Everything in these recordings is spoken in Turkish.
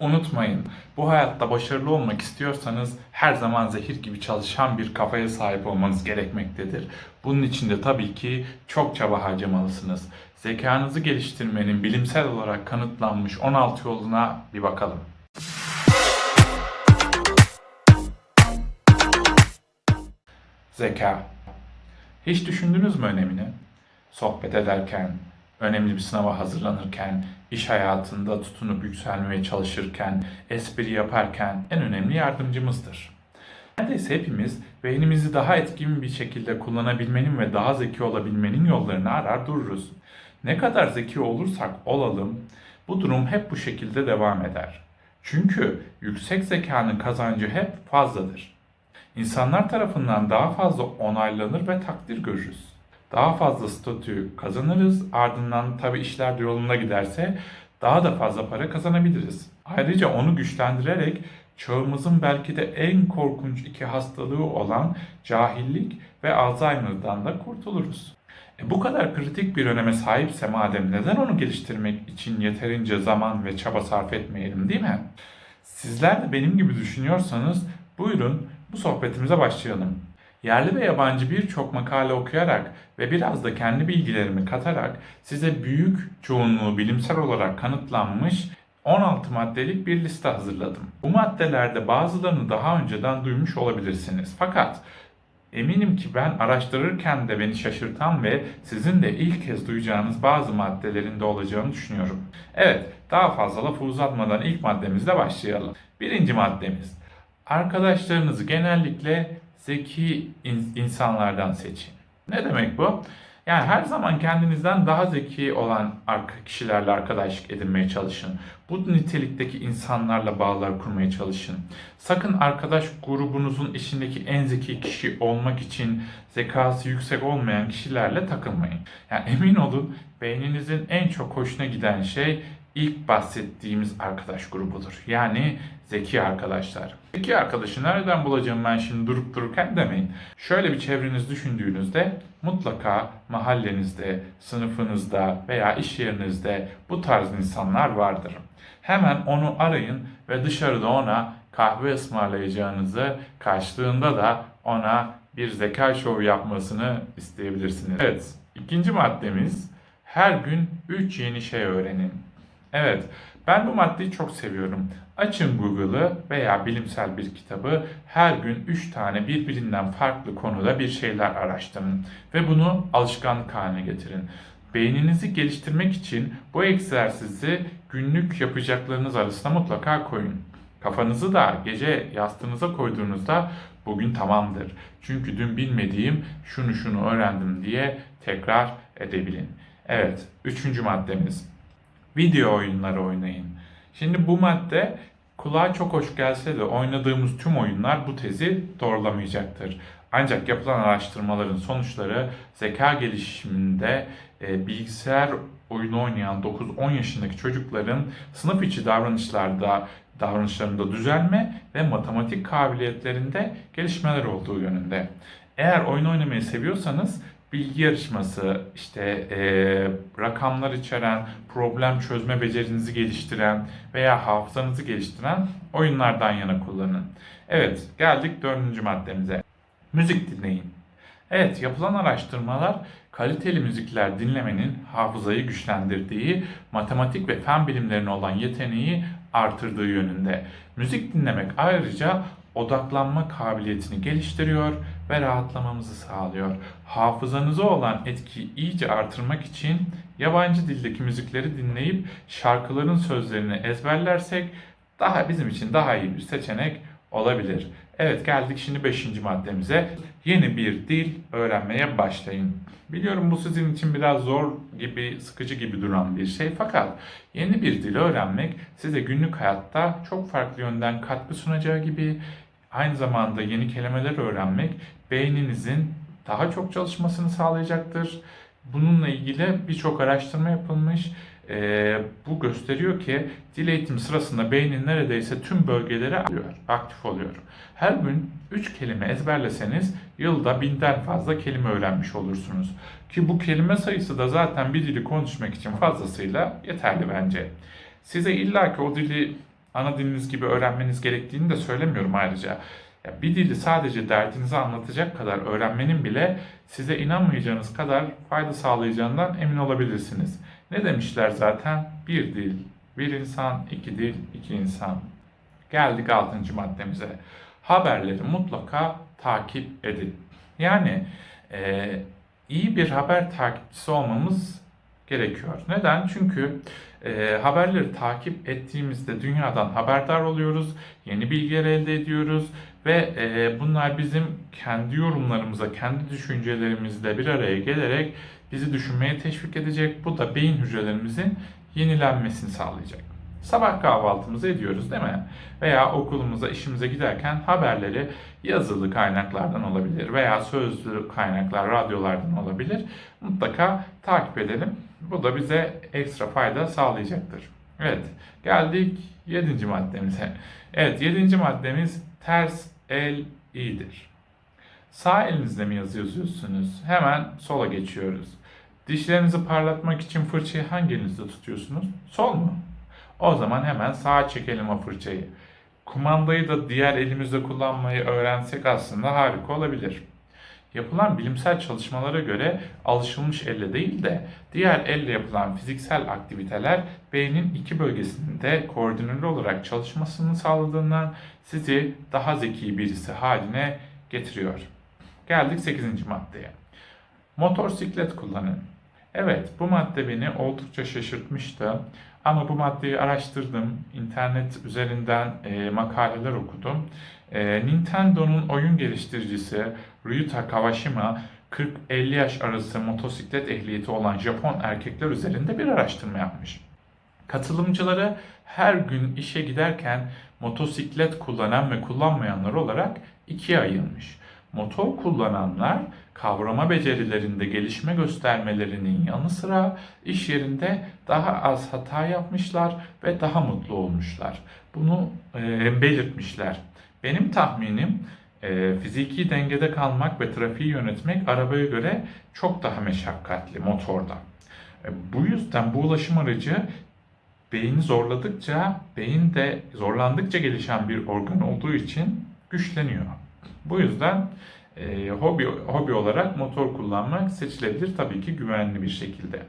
Unutmayın, bu hayatta başarılı olmak istiyorsanız her zaman zehir gibi çalışan bir kafaya sahip olmanız gerekmektedir. Bunun için de tabii ki çok çaba harcamalısınız. Zekanızı geliştirmenin bilimsel olarak kanıtlanmış 16 yoluna bir bakalım. Zeka. Hiç düşündünüz mü önemini? Sohbet ederken, önemli bir sınava hazırlanırken, iş hayatında tutunup yükselmeye çalışırken, espri yaparken en önemli yardımcımızdır. Neredeyse hepimiz beynimizi daha etkin bir şekilde kullanabilmenin ve daha zeki olabilmenin yollarını arar dururuz. Ne kadar zeki olursak olalım, bu durum hep bu şekilde devam eder. Çünkü yüksek zekanın kazancı hep fazladır. İnsanlar tarafından daha fazla onaylanır ve takdir görürüz. Daha fazla statü kazanırız, ardından tabi işler yolunda giderse daha da fazla para kazanabiliriz. Ayrıca onu güçlendirerek çağımızın belki de en korkunç iki hastalığı olan cahillik ve Alzheimer'dan da kurtuluruz. E bu kadar kritik bir öneme sahipse madem neden onu geliştirmek için yeterince zaman ve çaba sarf etmeyelim değil mi? Sizler de benim gibi düşünüyorsanız buyurun bu sohbetimize başlayalım. Yerli ve yabancı birçok makale okuyarak ve biraz da kendi bilgilerimi katarak size büyük çoğunluğu bilimsel olarak kanıtlanmış 16 maddelik bir liste hazırladım. Bu maddelerde bazılarını daha önceden duymuş olabilirsiniz. Fakat eminim ki ben araştırırken de beni şaşırtan ve sizin de ilk kez duyacağınız bazı maddelerinde olacağını düşünüyorum. Evet, daha fazla lafı uzatmadan ilk maddemizle başlayalım. Birinci maddemiz. Arkadaşlarınızı genellikle zeki in- insanlardan seçin. Ne demek bu? Yani her zaman kendinizden daha zeki olan kişilerle arkadaşlık edinmeye çalışın. Bu nitelikteki insanlarla bağlar kurmaya çalışın. Sakın arkadaş grubunuzun içindeki en zeki kişi olmak için zekası yüksek olmayan kişilerle takılmayın. Yani emin olun beyninizin en çok hoşuna giden şey ilk bahsettiğimiz arkadaş grubudur. Yani zeki arkadaşlar. Zeki arkadaşı nereden bulacağım ben şimdi durup dururken demeyin. Şöyle bir çevreniz düşündüğünüzde mutlaka mahallenizde, sınıfınızda veya iş yerinizde bu tarz insanlar vardır. Hemen onu arayın ve dışarıda ona kahve ısmarlayacağınızı karşılığında da ona bir zeka şovu yapmasını isteyebilirsiniz. Evet, ikinci maddemiz her gün 3 yeni şey öğrenin. Evet, ben bu maddeyi çok seviyorum. Açın Google'ı veya bilimsel bir kitabı her gün 3 tane birbirinden farklı konuda bir şeyler araştırın ve bunu alışkanlık haline getirin. Beyninizi geliştirmek için bu egzersizi günlük yapacaklarınız arasına mutlaka koyun. Kafanızı da gece yastığınıza koyduğunuzda bugün tamamdır. Çünkü dün bilmediğim şunu şunu öğrendim diye tekrar edebilin. Evet, üçüncü maddemiz video oyunları oynayın. Şimdi bu madde kulağa çok hoş gelse de oynadığımız tüm oyunlar bu tezi doğrulamayacaktır. Ancak yapılan araştırmaların sonuçları zeka gelişiminde e, bilgisayar oyunu oynayan 9-10 yaşındaki çocukların sınıf içi davranışlarda davranışlarında düzelme ve matematik kabiliyetlerinde gelişmeler olduğu yönünde. Eğer oyun oynamayı seviyorsanız bilgi yarışması, işte e, rakamlar içeren, problem çözme becerinizi geliştiren veya hafızanızı geliştiren oyunlardan yana kullanın. Evet, geldik dördüncü maddemize. Müzik dinleyin. Evet, yapılan araştırmalar kaliteli müzikler dinlemenin hafızayı güçlendirdiği, matematik ve fen bilimlerine olan yeteneği artırdığı yönünde. Müzik dinlemek ayrıca odaklanma kabiliyetini geliştiriyor ve rahatlamamızı sağlıyor. Hafızanıza olan etkiyi iyice artırmak için yabancı dildeki müzikleri dinleyip şarkıların sözlerini ezberlersek daha bizim için daha iyi bir seçenek olabilir. Evet geldik şimdi 5. maddemize. Yeni bir dil öğrenmeye başlayın. Biliyorum bu sizin için biraz zor gibi, sıkıcı gibi duran bir şey fakat yeni bir dil öğrenmek size günlük hayatta çok farklı yönden katkı sunacağı gibi aynı zamanda yeni kelimeler öğrenmek beyninizin daha çok çalışmasını sağlayacaktır. Bununla ilgili birçok araştırma yapılmış. Ee, bu gösteriyor ki dil eğitimi sırasında beynin neredeyse tüm bölgeleri alıyor, aktif oluyor. Her gün 3 kelime ezberleseniz yılda binden fazla kelime öğrenmiş olursunuz. Ki bu kelime sayısı da zaten bir dili konuşmak için fazlasıyla yeterli bence. Size illaki o dili ana diliniz gibi öğrenmeniz gerektiğini de söylemiyorum ayrıca. Ya bir dili sadece derdinizi anlatacak kadar öğrenmenin bile size inanmayacağınız kadar fayda sağlayacağından emin olabilirsiniz. Ne demişler zaten? Bir dil, bir insan, iki dil, iki insan. Geldik altıncı maddemize. Haberleri mutlaka takip edin. Yani e, iyi bir haber takipçisi olmamız gerekiyor. Neden? Çünkü e, haberleri takip ettiğimizde dünyadan haberdar oluyoruz, yeni bilgiler elde ediyoruz ve e, bunlar bizim kendi yorumlarımıza, kendi düşüncelerimizle bir araya gelerek bizi düşünmeye teşvik edecek. Bu da beyin hücrelerimizin yenilenmesini sağlayacak. Sabah kahvaltımızı ediyoruz değil mi? Veya okulumuza, işimize giderken haberleri yazılı kaynaklardan olabilir veya sözlü kaynaklar, radyolardan olabilir. Mutlaka takip edelim. Bu da bize ekstra fayda sağlayacaktır. Evet, geldik 7. maddemize. Evet, 7. maddemiz ters el iyidir. Sağ elinizle mi yazı yazıyorsunuz? Hemen sola geçiyoruz. Dişlerinizi parlatmak için fırçayı hangi elinizde tutuyorsunuz? Sol mu? O zaman hemen sağa çekelim o fırçayı. Kumandayı da diğer elimizde kullanmayı öğrensek aslında harika olabilir. Yapılan bilimsel çalışmalara göre alışılmış elle değil de diğer elle yapılan fiziksel aktiviteler beynin iki bölgesinde koordineli olarak çalışmasını sağladığından sizi daha zeki birisi haline getiriyor. Geldik 8. maddeye. Motosiklet kullanın. Evet, bu madde beni oldukça şaşırtmıştı. Ama bu maddeyi araştırdım. İnternet üzerinden e, makaleler okudum. E, Nintendo'nun oyun geliştiricisi Ryuta Kawashima 40-50 yaş arası motosiklet ehliyeti olan Japon erkekler üzerinde bir araştırma yapmış. Katılımcıları her gün işe giderken motosiklet kullanan ve kullanmayanlar olarak ikiye ayırmış. Motor kullananlar kavrama becerilerinde gelişme göstermelerinin yanı sıra iş yerinde daha az hata yapmışlar ve daha mutlu olmuşlar. Bunu e, belirtmişler. Benim tahminim e, fiziki dengede kalmak ve trafiği yönetmek arabaya göre çok daha meşakkatli motorda. E, bu yüzden bu ulaşım aracı beyni zorladıkça, beyin de zorlandıkça gelişen bir organ olduğu için güçleniyor. Bu yüzden e, hobi hobi olarak motor kullanmak seçilebilir tabii ki güvenli bir şekilde.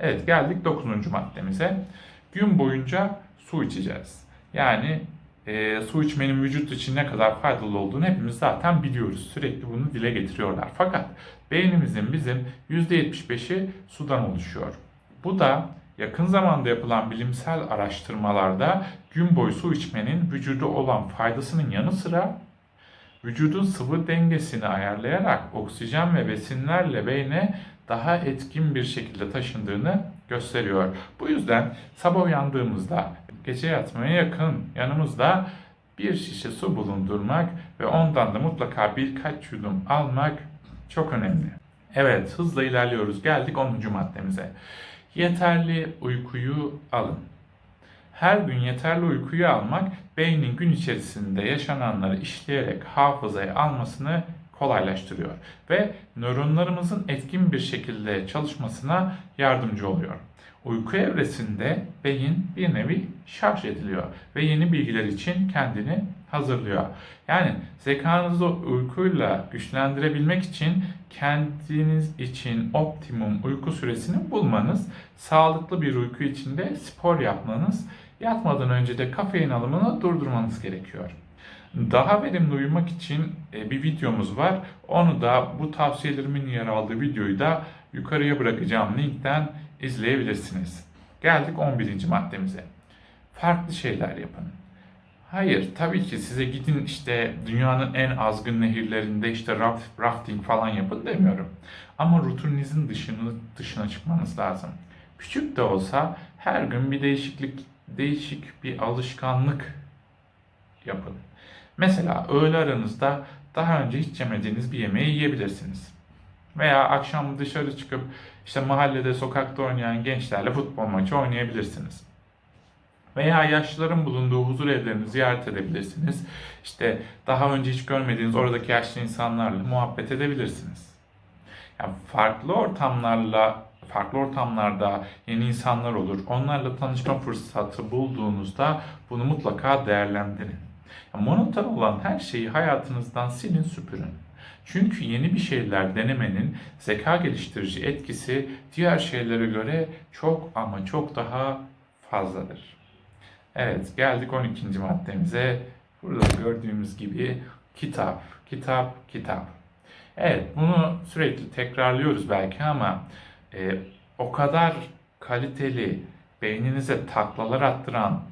Evet geldik 9. maddemize. Gün boyunca su içeceğiz. Yani e, su içmenin vücut için ne kadar faydalı olduğunu hepimiz zaten biliyoruz. Sürekli bunu dile getiriyorlar. Fakat beynimizin bizim %75'i sudan oluşuyor. Bu da yakın zamanda yapılan bilimsel araştırmalarda gün boyu su içmenin vücuda olan faydasının yanı sıra vücudun sıvı dengesini ayarlayarak oksijen ve besinlerle beyne daha etkin bir şekilde taşındığını gösteriyor. Bu yüzden sabah uyandığımızda gece yatmaya yakın yanımızda bir şişe su bulundurmak ve ondan da mutlaka birkaç yudum almak çok önemli. Evet, hızla ilerliyoruz. Geldik 10. maddemize. Yeterli uykuyu alın. Her gün yeterli uykuyu almak beynin gün içerisinde yaşananları işleyerek hafızaya almasını kolaylaştırıyor ve nöronlarımızın etkin bir şekilde çalışmasına yardımcı oluyor. Uyku evresinde beyin bir nevi şarj ediliyor ve yeni bilgiler için kendini hazırlıyor. Yani zekanızı uykuyla güçlendirebilmek için kendiniz için optimum uyku süresini bulmanız, sağlıklı bir uyku içinde spor yapmanız, yatmadan önce de kafein alımını durdurmanız gerekiyor. Daha verimli uyumak için e, bir videomuz var. Onu da bu tavsiyelerimin yer aldığı videoyu da yukarıya bırakacağım linkten izleyebilirsiniz. Geldik 11. maddemize. Farklı şeyler yapın. Hayır, tabii ki size gidin işte dünyanın en azgın nehirlerinde işte rafting falan yapın demiyorum. Ama rutininizin dışını, dışına çıkmanız lazım. Küçük de olsa her gün bir değişiklik, değişik bir alışkanlık yapın. Mesela öğle aranızda daha önce hiç yemediğiniz bir yemeği yiyebilirsiniz. Veya akşam dışarı çıkıp işte mahallede, sokakta oynayan gençlerle futbol maçı oynayabilirsiniz. Veya yaşlıların bulunduğu huzur evlerini ziyaret edebilirsiniz. İşte daha önce hiç görmediğiniz oradaki yaşlı insanlarla muhabbet edebilirsiniz. Yani farklı ortamlarla, farklı ortamlarda yeni insanlar olur. Onlarla tanışma fırsatı bulduğunuzda bunu mutlaka değerlendirin. Monoton olan her şeyi hayatınızdan silin süpürün. Çünkü yeni bir şeyler denemenin zeka geliştirici etkisi diğer şeylere göre çok ama çok daha fazladır. Evet, geldik 12. maddemize. Burada gördüğümüz gibi kitap, kitap, kitap. Evet, bunu sürekli tekrarlıyoruz belki ama e, o kadar kaliteli, beyninize taklalar attıran,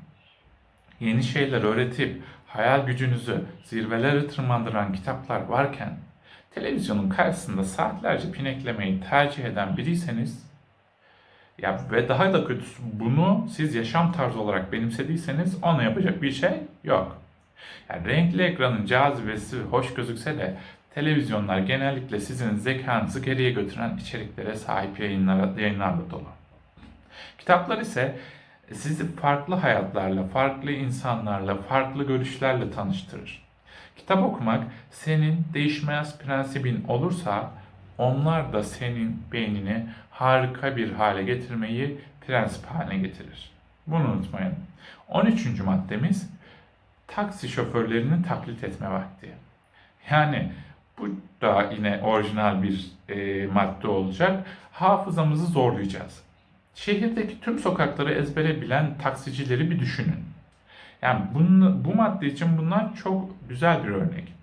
yeni şeyler öğretip hayal gücünüzü zirvelere tırmandıran kitaplar varken televizyonun karşısında saatlerce pineklemeyi tercih eden biriyseniz ya ve daha da kötüsü bunu siz yaşam tarzı olarak benimsediyseniz ona yapacak bir şey yok. Yani renkli ekranın cazibesi hoş gözükse de televizyonlar genellikle sizin zekanızı geriye götüren içeriklere sahip yayınlara, yayınlarla dolu. Kitaplar ise sizi farklı hayatlarla, farklı insanlarla, farklı görüşlerle tanıştırır. Kitap okumak senin değişmez prensibin olursa onlar da senin beynini harika bir hale getirmeyi prensip haline getirir. Bunu unutmayın. 13. maddemiz taksi şoförlerini taklit etme vakti. Yani bu da yine orijinal bir e, madde olacak. Hafızamızı zorlayacağız. Şehirdeki tüm sokakları ezbere bilen taksicileri bir düşünün. Yani bunu, bu madde için bunlar çok güzel bir örnek.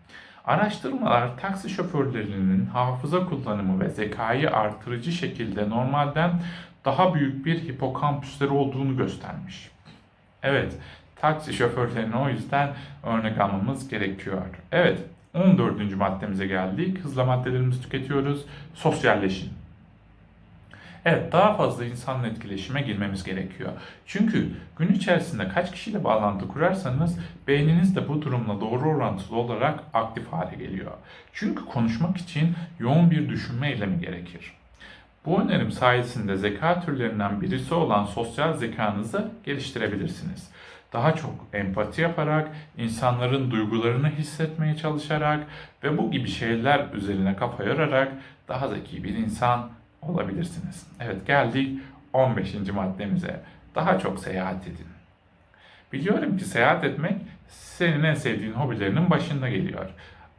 Araştırmalar taksi şoförlerinin hafıza kullanımı ve zekayı artırıcı şekilde normalden daha büyük bir hipokampüsleri olduğunu göstermiş. Evet, taksi şoförlerine o yüzden örnek almamız gerekiyor. Evet, 14. maddemize geldik. Hızla maddelerimizi tüketiyoruz. Sosyalleşin. Evet, daha fazla insanla etkileşime girmemiz gerekiyor. Çünkü gün içerisinde kaç kişiyle bağlantı kurarsanız beyniniz de bu durumla doğru orantılı olarak aktif hale geliyor. Çünkü konuşmak için yoğun bir düşünme eylemi gerekir. Bu önerim sayesinde zeka türlerinden birisi olan sosyal zekanızı geliştirebilirsiniz. Daha çok empati yaparak, insanların duygularını hissetmeye çalışarak ve bu gibi şeyler üzerine kafa yorarak daha zeki bir insan olabilirsiniz. Evet geldik 15. maddemize. Daha çok seyahat edin. Biliyorum ki seyahat etmek senin en sevdiğin hobilerinin başında geliyor.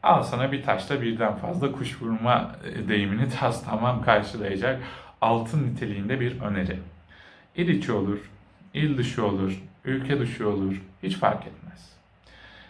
Al sana bir taşla birden fazla kuş vurma e, deyimini tas tamam karşılayacak altın niteliğinde bir öneri. İl içi olur, il dışı olur, ülke dışı olur, hiç fark etmez.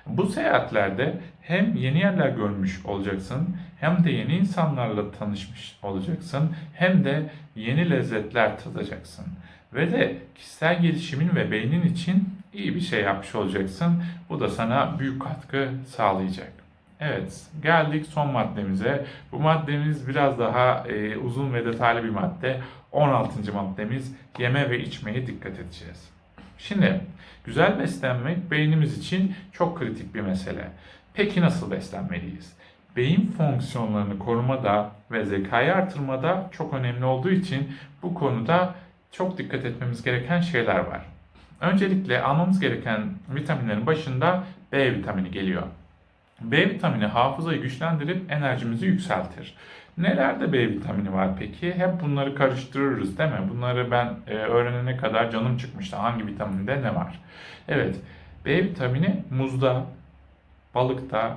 Bu seyahatlerde hem yeni yerler görmüş olacaksın, hem de yeni insanlarla tanışmış olacaksın, hem de yeni lezzetler tadacaksın. Ve de kişisel gelişimin ve beynin için iyi bir şey yapmış olacaksın. Bu da sana büyük katkı sağlayacak. Evet, geldik son maddemize. Bu maddemiz biraz daha e, uzun ve detaylı bir madde. 16. maddemiz yeme ve içmeye dikkat edeceğiz. Şimdi güzel beslenmek beynimiz için çok kritik bir mesele. Peki nasıl beslenmeliyiz? Beyin fonksiyonlarını korumada ve zekayı artırmada çok önemli olduğu için bu konuda çok dikkat etmemiz gereken şeyler var. Öncelikle almamız gereken vitaminlerin başında B vitamini geliyor. B vitamini hafızayı güçlendirip enerjimizi yükseltir. Nelerde B vitamini var peki? Hep bunları karıştırırız değil mi? Bunları ben e, öğrenene kadar canım çıkmıştı. Hangi vitaminde ne var? Evet, B vitamini muzda, balıkta,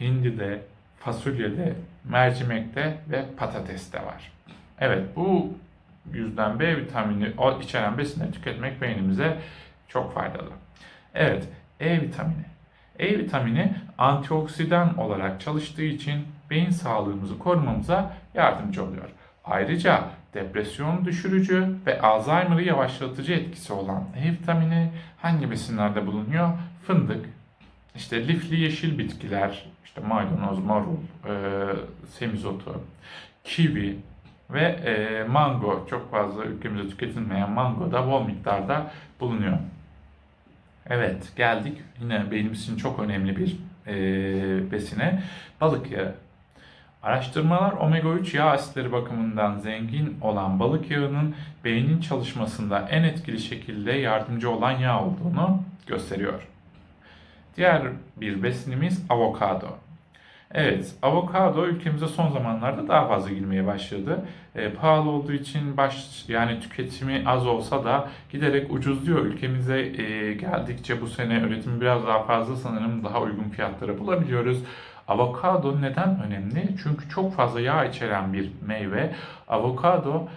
hindide, fasulyede, mercimekte ve patateste var. Evet, bu yüzden B vitamini içeren besinleri tüketmek beynimize çok faydalı. Evet, E vitamini. E vitamini antioksidan olarak çalıştığı için beyin sağlığımızı korumamıza yardımcı oluyor. Ayrıca depresyon düşürücü ve Alzheimer'ı yavaşlatıcı etkisi olan E vitamini hangi besinlerde bulunuyor? Fındık, işte lifli yeşil bitkiler, işte maydanoz, marul, e, semizotu, kivi ve e, mango çok fazla ülkemizde tüketilmeyen mango da bol miktarda bulunuyor. Evet geldik yine benim için çok önemli bir e, besine balık yağı. Araştırmalar omega 3 yağ asitleri bakımından zengin olan balık yağının beynin çalışmasında en etkili şekilde yardımcı olan yağ olduğunu gösteriyor. Diğer bir besinimiz avokado. Evet, avokado ülkemize son zamanlarda daha fazla girmeye başladı. E, pahalı olduğu için baş yani tüketimi az olsa da giderek ucuzluyor. Ülkemize e, geldikçe bu sene üretimi biraz daha fazla sanırım daha uygun fiyatlara bulabiliyoruz. Avokado neden önemli? Çünkü çok fazla yağ içeren bir meyve. Avokado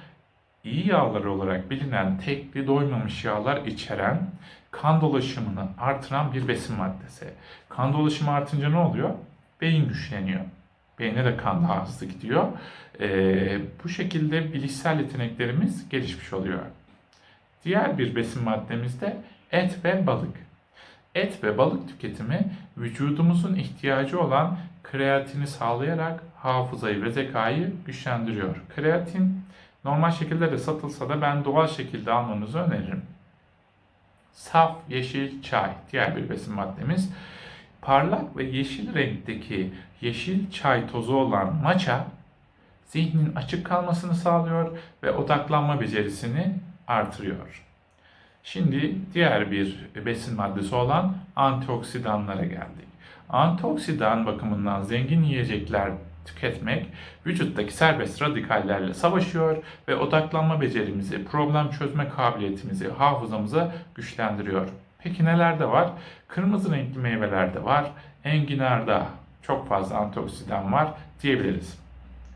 iyi yağlar olarak bilinen tekli doymamış yağlar içeren kan dolaşımını artıran bir besin maddesi. Kan dolaşımı artınca ne oluyor? Beyin güçleniyor. Beyne de kan daha hızlı gidiyor. Ee, bu şekilde bilişsel yeteneklerimiz gelişmiş oluyor. Diğer bir besin maddemiz de et ve balık. Et ve balık tüketimi vücudumuzun ihtiyacı olan kreatini sağlayarak hafızayı ve zekayı güçlendiriyor. Kreatin normal şekilde de satılsa da ben doğal şekilde almanızı öneririm. Saf yeşil çay diğer bir besin maddemiz. Parlak ve yeşil renkteki yeşil çay tozu olan matcha zihnin açık kalmasını sağlıyor ve odaklanma becerisini artırıyor. Şimdi diğer bir besin maddesi olan antioksidanlara geldik. Antioksidan bakımından zengin yiyecekler tüketmek vücuttaki serbest radikallerle savaşıyor ve odaklanma becerimizi, problem çözme kabiliyetimizi, hafızamızı güçlendiriyor. Peki nelerde var? Kırmızı renkli meyvelerde var. Enginarda çok fazla antioksidan var diyebiliriz.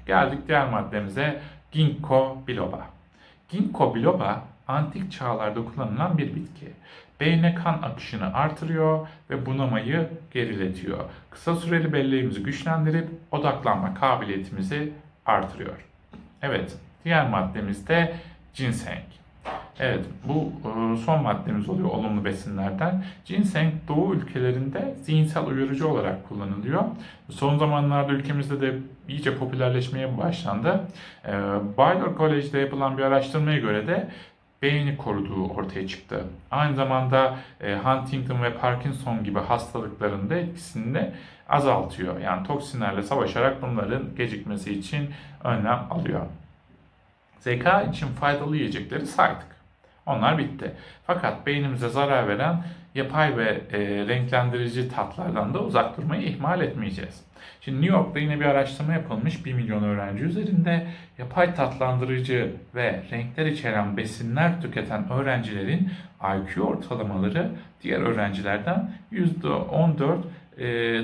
Geldik diğer maddemize ginkgo biloba. Ginkgo biloba antik çağlarda kullanılan bir bitki. Beyne kan akışını artırıyor ve bunamayı geriletiyor. Kısa süreli belleğimizi güçlendirip odaklanma kabiliyetimizi artırıyor. Evet, diğer maddemiz de ginseng. Evet, bu e, son maddemiz oluyor olumlu besinlerden. Ginseng doğu ülkelerinde zihinsel uyarıcı olarak kullanılıyor. Son zamanlarda ülkemizde de iyice popülerleşmeye başlandı. E, Baylor College'de yapılan bir araştırmaya göre de beyni koruduğu ortaya çıktı. Aynı zamanda e, Huntington ve Parkinson gibi hastalıkların da etkisini de azaltıyor. Yani toksinlerle savaşarak bunların gecikmesi için önlem alıyor. Zeka için faydalı yiyecekleri saydık. Onlar bitti. Fakat beynimize zarar veren yapay ve e, renklendirici tatlardan da uzak durmayı ihmal etmeyeceğiz. Şimdi New York'ta yine bir araştırma yapılmış 1 milyon öğrenci üzerinde yapay tatlandırıcı ve renkler içeren besinler tüketen öğrencilerin IQ ortalamaları diğer öğrencilerden %14 e,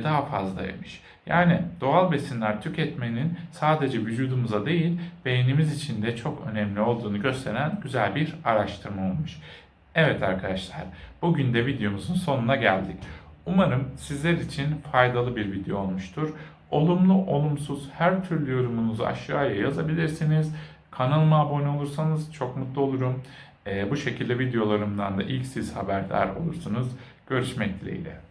daha fazlaymış. Yani doğal besinler tüketmenin sadece vücudumuza değil beynimiz için de çok önemli olduğunu gösteren güzel bir araştırma olmuş. Evet arkadaşlar bugün de videomuzun sonuna geldik. Umarım sizler için faydalı bir video olmuştur. Olumlu olumsuz her türlü yorumunuzu aşağıya yazabilirsiniz. Kanalıma abone olursanız çok mutlu olurum. Ee, bu şekilde videolarımdan da ilk siz haberdar olursunuz. Görüşmek dileğiyle.